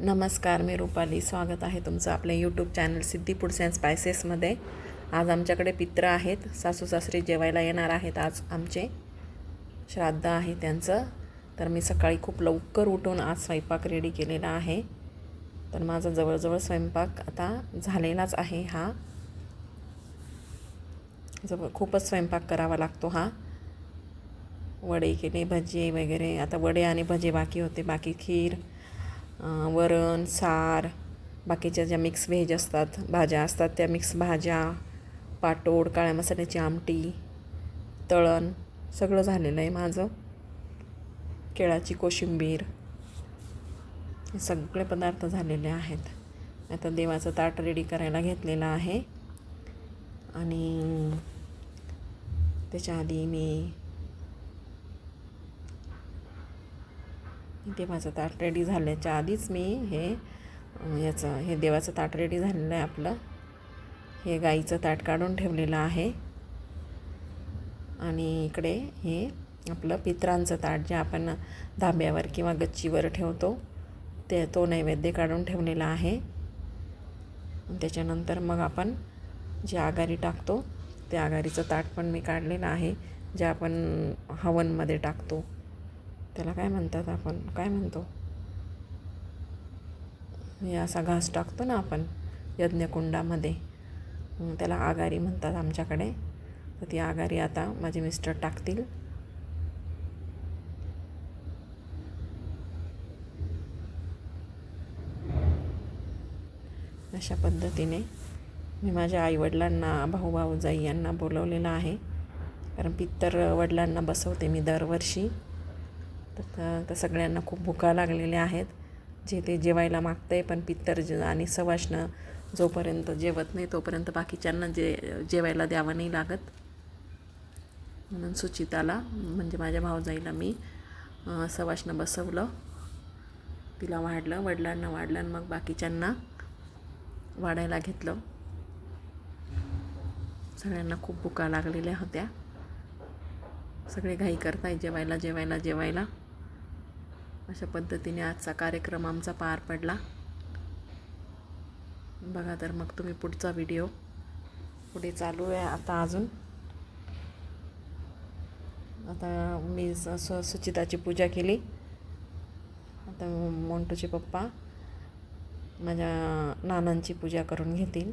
नमस्कार मी रुपाली. स्वागत आहे तुमचं आपल्या YouTube channel Siddhi foods and स्पायसेसमध्ये आज आमच्याकडे पित्र आहेत. सासू सासरे जेवायला येणार आहेत. आज आमचे श्राद्ध आहे त्यांचं. तर मी सकाळी खूप लवकर उठून आज स्वयंपाक रेडी केलेला आहे. तर माझा जवळजवळ स्वयंपाक आता झालेलाच आहे हा. जवळ खूपच स्वयंपाक करावा लागतो हा. वडे केले भजी वगैरे. आता वडे आणि भजे बाकी होते. बाकी खीर वरण सार बाकीच्या ज्या मिक्स व्हेज असतात भाज्या असतात त्या मिक्स भाज्या पाटोड काळ्या मसाल्याची आमटी तळण सगळं झालेलं आहे माझं. केळाची कोशिंबीर हे सगळे पदार्थ झालेले आहेत. आता देवाचं ताट रेडी करायला घेतलेलं आहे. आणि त्याच्या आधी मी देवाचं ताट रेडी झाल्याच्या आधीच मी हे याचं हे देवाचं ताट रेडी झालेलं आहे आपलं. हे गाईचं ताट काढून ठेवलेलं आहे. आणि इकडे हे आपलं पित्रांचं ताट जे आपण धाब्यावर किंवा गच्चीवर ठेवतो ते तो नैवेद्य काढून ठेवलेला आहे. त्याच्यानंतर मग आपण जे आघारी टाकतो ते आघारीचं ताट पण मी काढलेलं आहे जे आपण हवनमध्ये टाकतो. त्याला काय म्हणतात आपण? काय म्हणतो? हे असा घास टाकतो ना आपण यज्ञकुंडामध्ये. त्याला आगारी म्हणतात आमच्याकडे. तर ती आगारी आता माझे मिस्टर टाकतील. अशा पद्धतीने मी माझ्या आईवडिलांना भाऊ भाऊजाई यांना बोलवलेलं आहे. कारण पित्तर वडिलांना बसवते मी दरवर्षी. तर त- तर सगळ्यांना खूप भुका लागलेल्या आहेत. जे ते जेवायला मागतंय पण पित्तर ज आणि सवाष्ण जोपर्यंत जेवत नाही तोपर्यंत बाकीच्यांना जे जेवायला द्यावं नाही लागत. म्हणून सुचिताला म्हणजे माझ्या भाऊजाईला मी सवाष्ण बसवलं. तिला वाढलं वडिलांना वाढलं आणि मग बाकीच्यांना वाढायला घेतलं. सगळ्यांना खूप भुका लागलेल्या होत्या. सगळे घाई करताय जेवायला जेवायला जेवायला. अशा पद्धतीने आजचा कार्यक्रम आमचा पार पडला. बघा तर मग तुम्ही पुढचा व्हिडिओ पुढे चालू आहे आता अजून. आता मी स सुचिताची पूजा केली. आता मोंटूचे पप्पा माझ्या नानांची पूजा करून घेतील.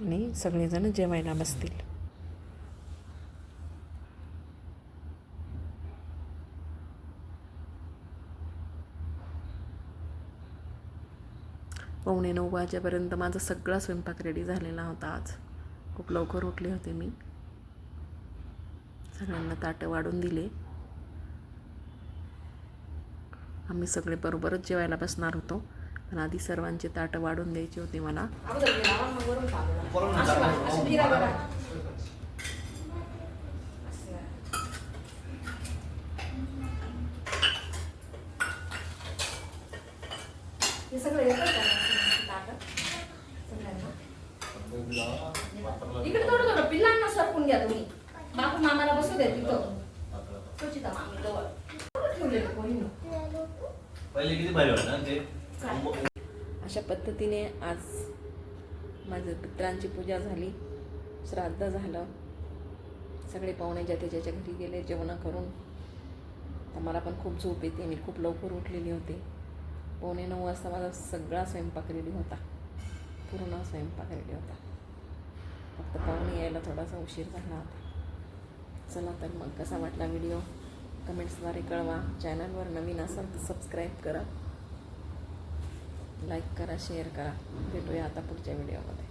आणि सगळेजण जेवायला बसतील. पावणे नऊ वाजेपर्यंत माझा सगळा स्वयंपाक रेडी झालेला होता आज. खूप लवकर उठले होते मी. सगळ्यांना ताटं वाढून दिले. आम्ही सगळे बरोबरच जेवायला बसणार होतो. पण आधी सर्वांचे ताटं वाढून द्यायची होती मला. हे सगळं सुचिता मामी जवळ कुठं ठेवलेलं कोणीनं? पहिले किती भारी वाटत ना ते? काय? अशा पद्धतीने आज माझं पित्रांची पूजा झाली श्राद्ध झालं. सगळे पाहुणे ज्याच्या ज्याच्या घरी गेले जेवणं करून. तर मला पण खूप झोप येते मी खूप लवकर उठलेली होते. पावणे नऊ वाजता माझा सगळा स्वयंपाक रेडी होता. पूर्ण स्वयंपाक रेडी होता. फक्त पाहुणे यायला थोडासा उशीर झाला होता. चला तर मग कसा वाटला व्हिडिओ? कमेंट्सद्वारे कळवा. चॅनलवर नवीन असाल तर सबस्क्राईब करा. लाईक करा शेअर करा. भेटूया आता पुढच्या व्हिडिओमध्ये.